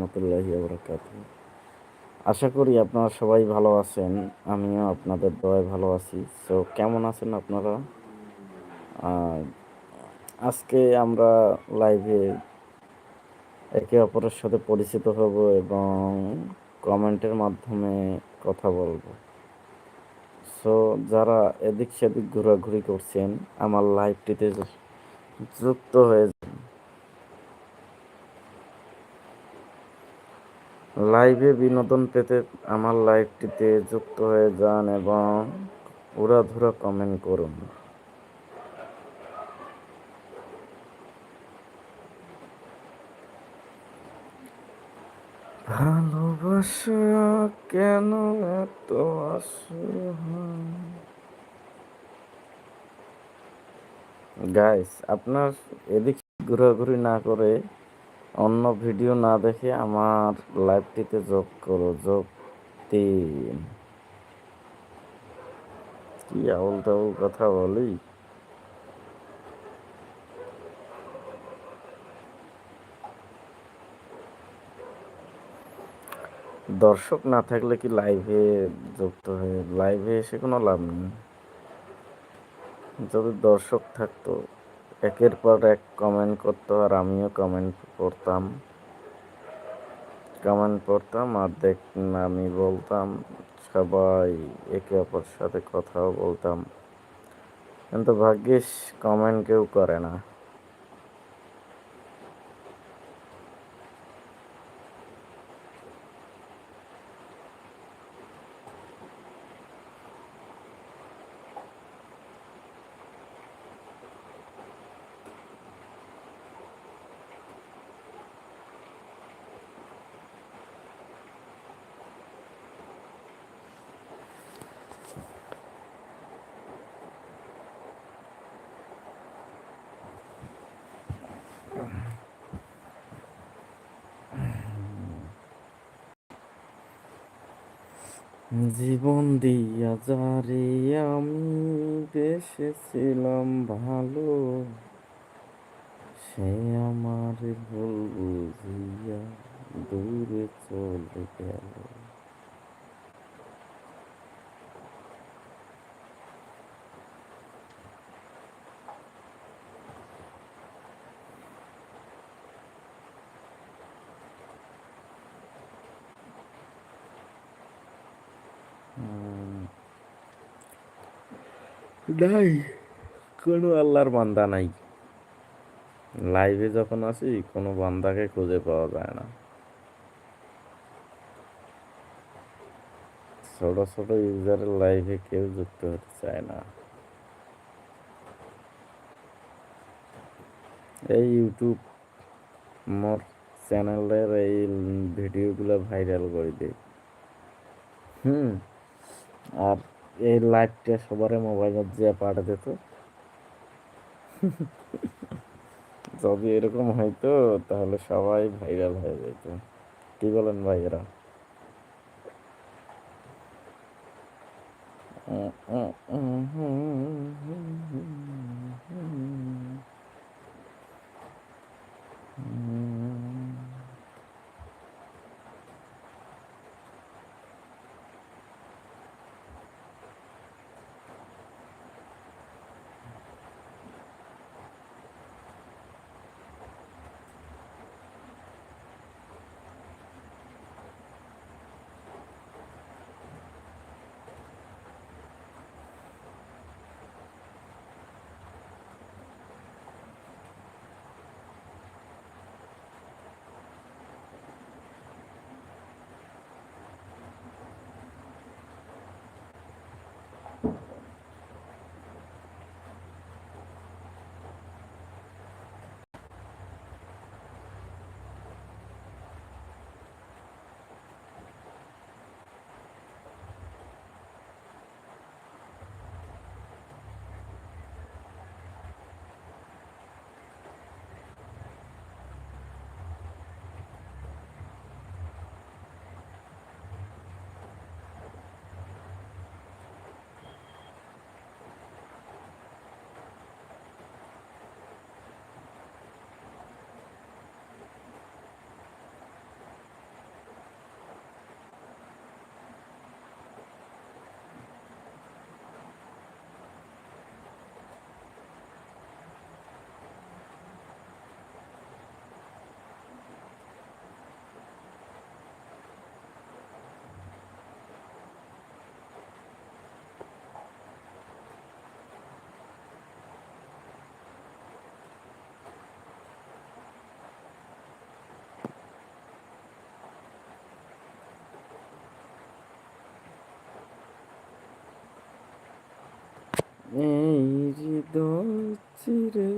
রহমতুল্লাহি বরকাত আশা করি আপনারা সবাই ভালো আছেন, আমিও আপনাদের দয় ভালো আছি। সো কেমন আছেন আপনারা? আজকে আমরা লাইভে একে অপরের সাথে পরিচিত হব এবং কমেন্টের মাধ্যমে কথা বলব। সো যারা এদিক সেদিক ঘোরাঘুরি করছেন, আমার লাইভটিতে যুক্ত হয়ে যান। লাইভে বিনোদন পেতে আমার লাইভটিতে যুক্ত হয়ে যান এবং উড়াধুরা কমেন্ট করুন। ভালোবাসা কেন এত গাইস আপনার এদিক ঘোরাঘুরি না করে অন্য ভিডিও না দেখে আমার লাইভটিতে যোগ করো, যোগ তিন। কি আউল টাউল কথা বলি? দর্শক না থাকলে কি লাইভে যুক্ত হয়ে, লাইভে এসে কোনো লাভ নেই? যদি দর্শক থাকতো। একের পর এক কমেন্ট করতো আর আমিও কমেন্ট করতাম। কমেন্ট করতাম আর দেখ আমি বলতাম, সবাই একে অপরের সাথে কথাও বলতাম। কিন্তু ভাগ্যিস কমেন্ট কেউ করে না। জীবন দিয়া যারে আমি বেসেছিলাম ভালো সে আমার ভুল বুঝিয়া দূরে চলে গেল। নাই, কোনো আল্লাহর বান্দা নাই। লাইভে যখন আসি কোনো বান্দাকে খুঁজে পাওয়া যায় না। ছোট ছোট ইউজারের লাইভে কেউ যুক্ত হতে চায় না। এই ইউটিউব মোর চ্যানেলের এই ভিডিওগুলো ভাইরাল করে দেয়। হুম। আর এই লাইটটা সবার মোবাইলত যে পাঠা দিত যদি এরকম হয়তো তাহলে সবাই ভাইরাল হয়ে যেত কি বলেন ভাইরা Mm-hmm. এই হৃদয় চিরে